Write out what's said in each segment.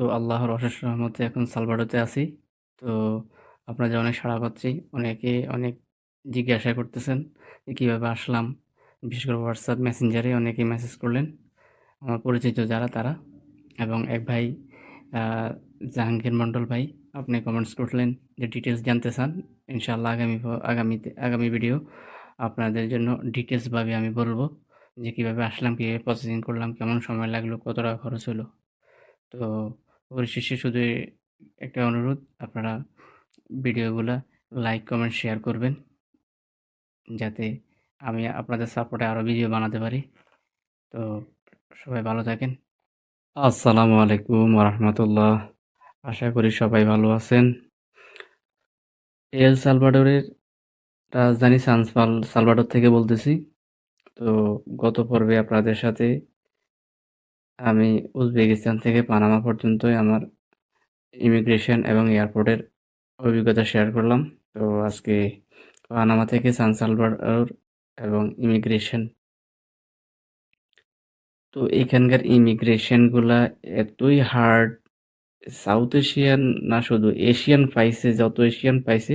তো আল্লাহর অশেষ রহমতে এখন সালভাডোতে আছি। তো আপনাদের অনেক সাড়া পাচ্ছি। অনেকে অনেক জিজ্ঞাসা করতেছেন যে কীভাবে আসলাম? বিশেষ করে হোয়াটসঅ্যাপ মেসেঞ্জারে অনেকেই মেসেজ করলেন। আমার পরিচিত যারা তারা এবং এক ভাই জাহাঙ্গীর মন্ডল ভাই আপনি কমেন্টস করলেন যে ডিটেলস জানতে চান। ইনশাআল্লাহ আগামী আগামীতে আগামী ভিডিও আপনাদের জন্য ডিটেলসভাবে আমি বলব যে কীভাবে আসলাম, কীভাবে প্রসেসিং করলাম, কেমন সময় লাগল, কত টাকা খরচ হলো। তো পরিশেষে শুধু একটা অনুরোধ আপনারা ভিডিওগুলো লাইক, কমেন্ট, শেয়ার করবেন। যাতে আমি আপনাদের সাপোর্টে আরও ভিডিও বানাতে পারি। তো সবাই ভালো থাকেন। আসসালামু আলাইকুম ওয়ারাহমাতুল্লাহ। আশা করি সবাই ভালো আছেন। এল সালভাডোরের রাজধানী সান সাল সালভাডোর থেকে বলতেছি। তো গত পর্বে আপনাদের সাথে আমি উজবেকিস্তান থেকে পানামা পর্যন্তই আমার ইমিগ্রেশন এবং এয়ারপোর্টের অভিজ্ঞতা শেয়ার করলাম। তো আজকে পানামা থেকে সান সালভাডোর এবং ইমিগ্রেশন তো এখানকার ইমিগ্রেশনগুলা এতই হার্ড সাউথ এশিয়ান না শুধু, এশিয়ান পাইছে, যত এশিয়ান পাইছে,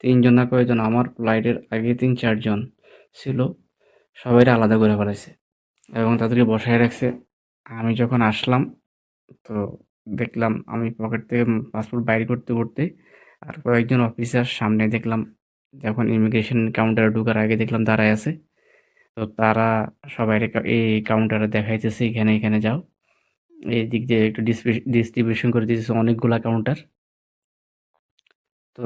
তিনজন না কয়জন, আমার ফ্লাইটের আগে তিন চারজন ছিল। সবাইরে আলাদা করে ফেলাইছে এবং তাদেরকে বসায় রাখছে। আমি যখন আসলাম তো দেখলাম আমি পকেট থেকে পাসপোর্ট বাইর করতে, করতে আর কয়েকজন অফিসার সামনে দেখলাম যখন ইমিগ্রেশন কাউন্টারে ঢোকার আগে দেখলাম দাঁড়ায় আছে। তো তারা সবাই এই কাউন্টারে দেখাইতেছে এখানে, এখানে যাও। এই দিক দিয়ে একটু ডিস্ট্রিবিউশন করে দিতেছে অনেকগুলা কাউন্টার। তো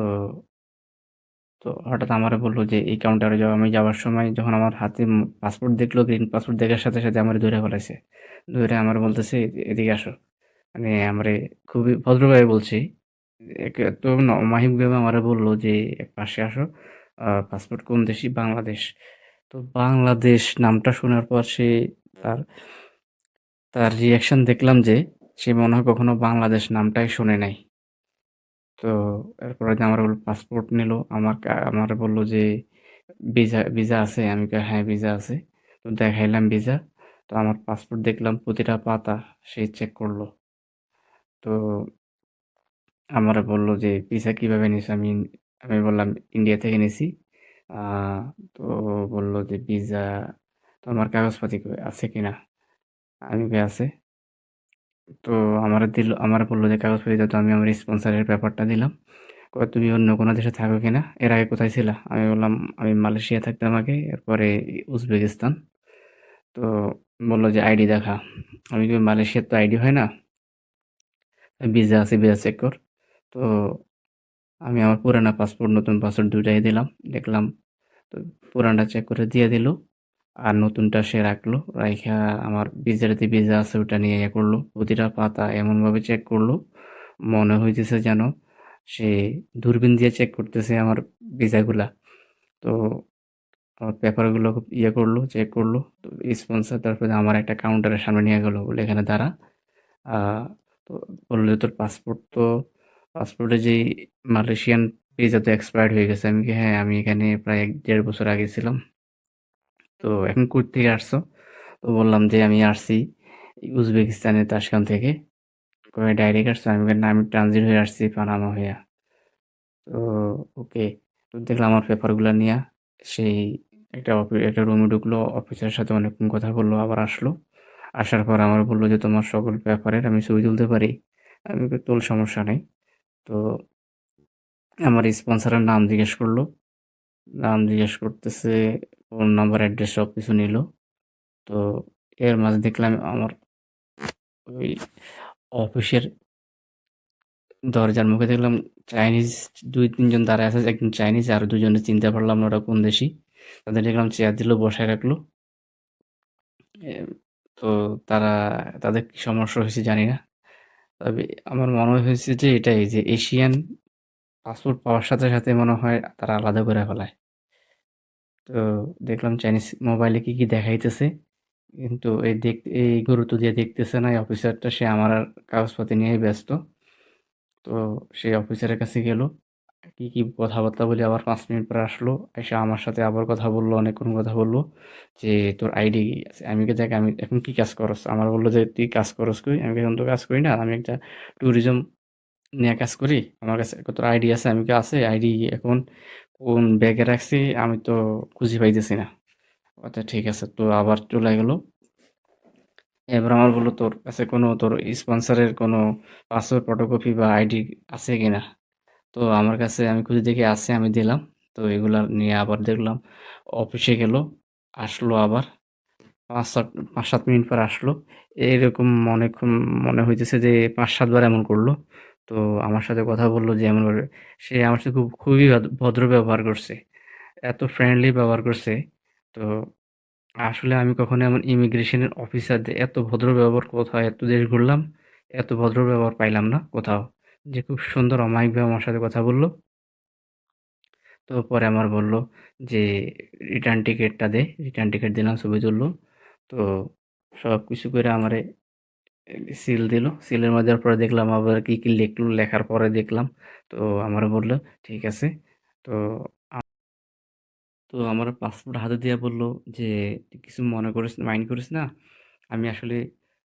তো হঠাৎ আমার বলল যে এই কাউন্টারে যাও। আমি যাওয়ার সময় যখন আমার হাতে পাসপোর্ট দেখল, গ্রিন পাসপোর্ট দেখার সাথে, সাথে আমার ধইরা ফেলাইছে। ধইরা আমার বলতেছে, "এদিকে আসো।" মানে আমারে খুবই ভদ্রভাবে বলছি। ন অমায়িকভাবে আমারে বলল যে, "পাশে আসো। পাসপোর্ট কোন দেশি?" "বাংলাদেশ।" তো বাংলাদেশ নামটা শোনার পর সে তার, তার রিঅ্যাকশন দেখলাম যে সে মনে হয় কখনো বাংলাদেশ নামটাই শোনে নাই। তো এরপরে যে আমার বলল পাসপোর্ট নিল। আমার কা আমারে যে, "ভিসা ভিসা আছে?" আমি "হ্যাঁ, ভিসা আছে।" তো দেখাইলাম ভিসা। তো আমার পাসপোর্ট দেখলাম প্রতিটা পাতা সে চেক করল তো আমার বলল যে, "ভিসা কীভাবে নিছো?" আমি আমি বললাম, "ইন্ডিয়া থেকে নিছি।" তো বলল যে, "ভিসা তোমার কাগজপাতি আছে কিনা?" আমি কই, "আছে।" তো আমারে দিল আমার বলল যে, "কাগজপাতি দাও।" তো আমি আমার স্পন্সরের ব্যাপারটা দিলাম। "তুমি অন্য কোনো দেশে থাকো কিনা? এর আগে কোথায় ছিলা?" আমি বললাম, "আমি মালয়েশিয়া থাকতাম আগে, এরপরে উজবেকিস্তান।" তো বলল যে, "আইডি দেখা।" আমি কই, "মালয়েশিয়ার তো আইডি হয় না।" "ভিসা আছে, ভিসা চেক কর।" তো আমি আমার পুরানা পাসপোর্ট, নতুন পাসপোর্ট ২ টাই দিলাম। দেখলাম তো পুরানটা চেক করে দিয়ে দিল। আর নতুনটা সে রাখল। রাইখা আমার ভিসাটাতে ভিসা আছে ওটা নিয়ে ইয়ে করল প্রতিটা পাতা এমনভাবে চেক করল মনে হইতেছে যেন সে দূরবীন দিয়ে চেক করতেছে আমার ভিসাগুলা। তো আমার পেপারগুলো খুব ইয়ে করল চেক করল তো স্পন্সর তারপরে আমার একটা কাউন্টারের সামনে নিয়ে গেলো বলে "এখানে দাঁড়া।" তো বলল "তোর পাসপোর্ট তো পাসপোর্টে যেই মালয়েশিয়ান ভিসা তো এক্সপায়ার্ড হয়ে গেছে।" আমি "হ্যাঁ, আমি এখানে প্রায় এক দেড় বছর আগে ছিলাম।" তো "এখন কই থেকে আসছো?" তো বললাম যে, "আমি আসছি উজবেকিস্তানের তাশখান থেকে।" কয়, "ডাইরেক্ট আসছো?" আমি "না, আমি ট্রানজিট হয়ে আসছি পানামা হইয়া।" তো ওকে। তো দেখলাম আমার পেপারগুলো নিয়া সেই একটা একটা রুমে ঢুকলো। অফিসারের সাথে অনেকক্ষণ কথা বলল আবার আসলো। আসার পর আমার বলল যে, "তোমার সকল পেপারের আমি ছবি তুলতে পারি?" আমি "তুল, সমস্যা নেই তো আমার স্পন্সরের নাম জিজ্ঞেস করল নাম জিজ্ঞেস করতেছে, ফোন নাম্বার, অ্যাড্রেস সব কিছু নিল। তো এর মাঝে দেখলাম আমার ওই অফিসের দরজার মুখে দেখলাম চাইনিজ দুই তিনজন দাঁড়ায় আছে। একজন চাইনিজ আর ২ জনের চিনতে পারলাম না ওরা কোন দেশি। তাদের দেখলাম চেয়ার দিল, বসায় রাখল। তো তারা তাদের কি সমস্যা হয়েছে জানি না। তবে আমার মনে হয়েছে যে এটাই যে এশিয়ান পাসপোর্ট পাওয়ার সাথে, সাথে মনে হয় তারা আলাদা করে ফেলায়। তো দেখলাম চাইনিজ মোবাইলে কি, কি দেখাইতেছে। কিন্তু এই দেখ এই গুরুত্ব দিয়ে দেখতেছে না এই অফিসারটা। সে আমার আর কাগজপাতি নিয়েই ব্যস্ত। তো সেই অফিসারের কাছে গেল। কি কি কথাবার্তা বলি আবার পাঁচ মিনিট পরে আসলো এসে আমার সাথে আবার কথা বলল অনেকক্ষণ কথা বলল যে তোর আইডি কি আছে আমি কে দেখ আমি এখন কি কাজ করস আমার বলল যে তুই কাজ করস কই আমি এখন তো কাজ করি না আমি একটা ট্যুরিজম নিয়ে কাজ করি আমার কাছে তোর আইডি আছে আমি কি আছে আইডি এখন কোন ব্যাগে রাখছি, আমি তো খুঁজে পাইতেছি না। আচ্ছা ঠিক আছে, তো আবার চলে গেল। এবার আমার বলল তোর কাছে কোনো, তোর স্পন্সরের কোনো পাসওয়ার্ড ফটোকপি বা আইডি আছে কিনা তো আমার কাছে, আমি খুঁজে দেখি আছে, আমি দিলাম। তো এগুলা নিয়ে আবার দেখলাম অফিসে গেল, আসলো আবার। পাঁচ সাত পাঁচ সাত মিনিট পর আসলো। এরকম অনেকক্ষণ মনে হইতেছে যে পাঁচ সাতবার এমন করল। তো আমার সাথে কথা বলল যে এমন করে সে আমার সাথে খুব, খুবই ভদ্র- ভদ্র ব্যবহার করছে, এত ফ্রেন্ডলি ব্যবহার করছে। তো আসলে আমি কখনো এমন ইমিগ্রেশনের অফিসারদের এত ভদ্র ব্যবহার কোথাও, এত দেশ ঘুরলাম, এত ভদ্র ব্যবহার পাইলাম না কোথাও। যে খুব সুন্দর অমায়িকভাবে আমার সাথে কথা বলল। তো পরে আমার বলল যে রিটার্ন টিকিটটা দে রিটার্ন টিকিট দিলাম ছবি তুললো। তো সব কিছু করে আমারে সিল দিল। সিলের মধ্যে পরে দেখলাম আবার কি কি লিখলো লেখার পরে দেখলাম। তো আমার বলল, ঠিক আছে। তো তো আমার পাসপোর্ট হাতে দিয়ে বলল যে, কিছু মনে করিস মাইন্ড করিস না। আমি আসলে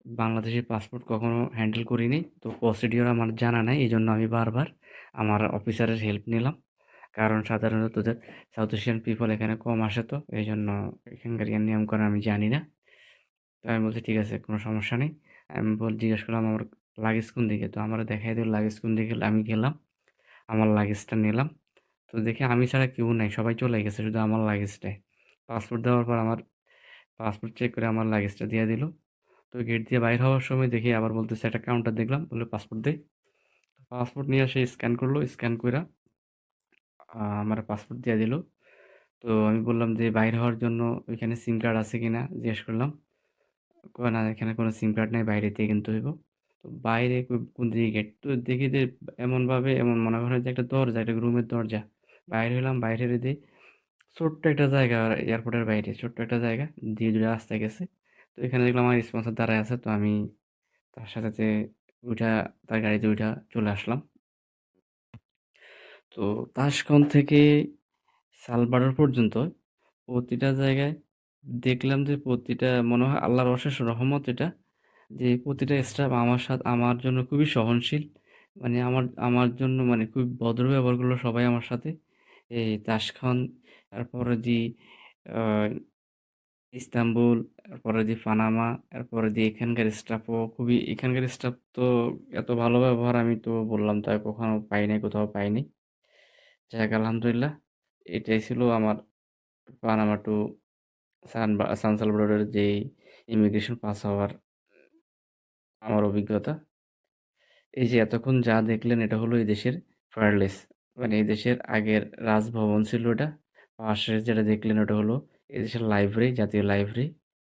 বাংলাদেশের পাসপোর্ট কখনো হ্যান্ডেল করিনি তো প্রসিডিওর আমার জানা নাই এই জন্য আমি বারবার আমার অফিসারের হেল্প নিলাম। কারণ সাধারণত তোদের সাউথ এশিয়ান পিপল এখানে কম আসে তো এই জন্য এখানকার নিয়মকানুন আমি জানি না। তো আমি বলছি, ঠিক আছে, কোনো সমস্যা নেই। আমি বল, জিজ্ঞেস করলাম আমার লাগেজ কোন দিকে? তো আমার দেখাই দিল লাগেজ কোন দিকে আমি গেলাম, আমার লাগেজটা নিলাম। তো দেখি আমি ছাড়া কেউ নাই, সবাই চলে গেছে শুধু আমার লাগেজটাই পাসপোর্ট দেওয়ার পর আমার পাসপোর্ট চেক করে আমার লাগেজটা দিয়ে দিল। তো গেট দিয়ে বাইর হওয়ার সময় দেখি আবার বলতেছে, একটা কাউন্টার দেখলাম। বলে পাসপোর্ট দে। পাসপোর্ট নিয়ে সে স্ক্যান করল স্ক্যান করে আমার পাসপোর্ট দিয়ে দিল। তো আমি বললাম যে, বাইর হওয়ার জন্য ওইখানে সিম কার্ড আছে কি না জিজ্ঞেস করলাম। না, এখানে কোনো সিম কার্ড নেই, বাইরে থেকে কিনতে হইব। তো বাইরে কোন দিকে গেট, তো দেখি যে এমনভাবে, এমন মনে করে যে একটা দরজা, একটা রুমের দরজা। বাইরে হলাম বাইরে দিয়ে ছোট্ট একটা জায়গা এয়ারপোর্টের বাইরে, ছোট্ট একটা জায়গা, দিয়ে দূরে রাস্তায় গেছে। তো এখানে দেখলাম আমার স্পন্সর দাঁড়ায় আছে, তো আমি তার সাথে উঠা, তার গাড়িতে উঠা চলে আসলাম। তো তাশকন্দ থেকে সালভাডোর পর্যন্ত প্রতিটা জায়গায় দেখলাম যে প্রতিটা মনে হয় আল্লাহর অশেষ রহমত এটা যে প্রতিটা স্টাফ আমার সাথে আমার জন্য খুবই সহনশীল। মানে আমার আমার জন্য মানে খুব ভদ্র ব্যবহার করল সবাই আমার সাথে। এই তাসখান তারপরে আহ, ইস্তাম্বুল তারপরে দি পানামা তারপরে দি এখানকার স্টাফও খুবই এখানকার স্টাফ তো এত ভালো ব্যবহার আমি তো বললাম তাই কখনো পাই নাই কোথাও পাইনি যাক আলহামদুলিল্লাহ এটাই ছিল আমার পানামা টু সান সান সালভাডোরের যে ইমিগ্রেশন পাস হওয়ার আমার অভিজ্ঞতা। এই যে এতক্ষণ যা দেখলেন এটা হলো এই দেশের ফায়ারলেস। মানে এই দেশের আগের রাজভবন ছিল এটা পাশে যেটা দেখলেন ওটা হলো এই দেশের লাইব্রেরি, জাতীয় লাইব্রেরি।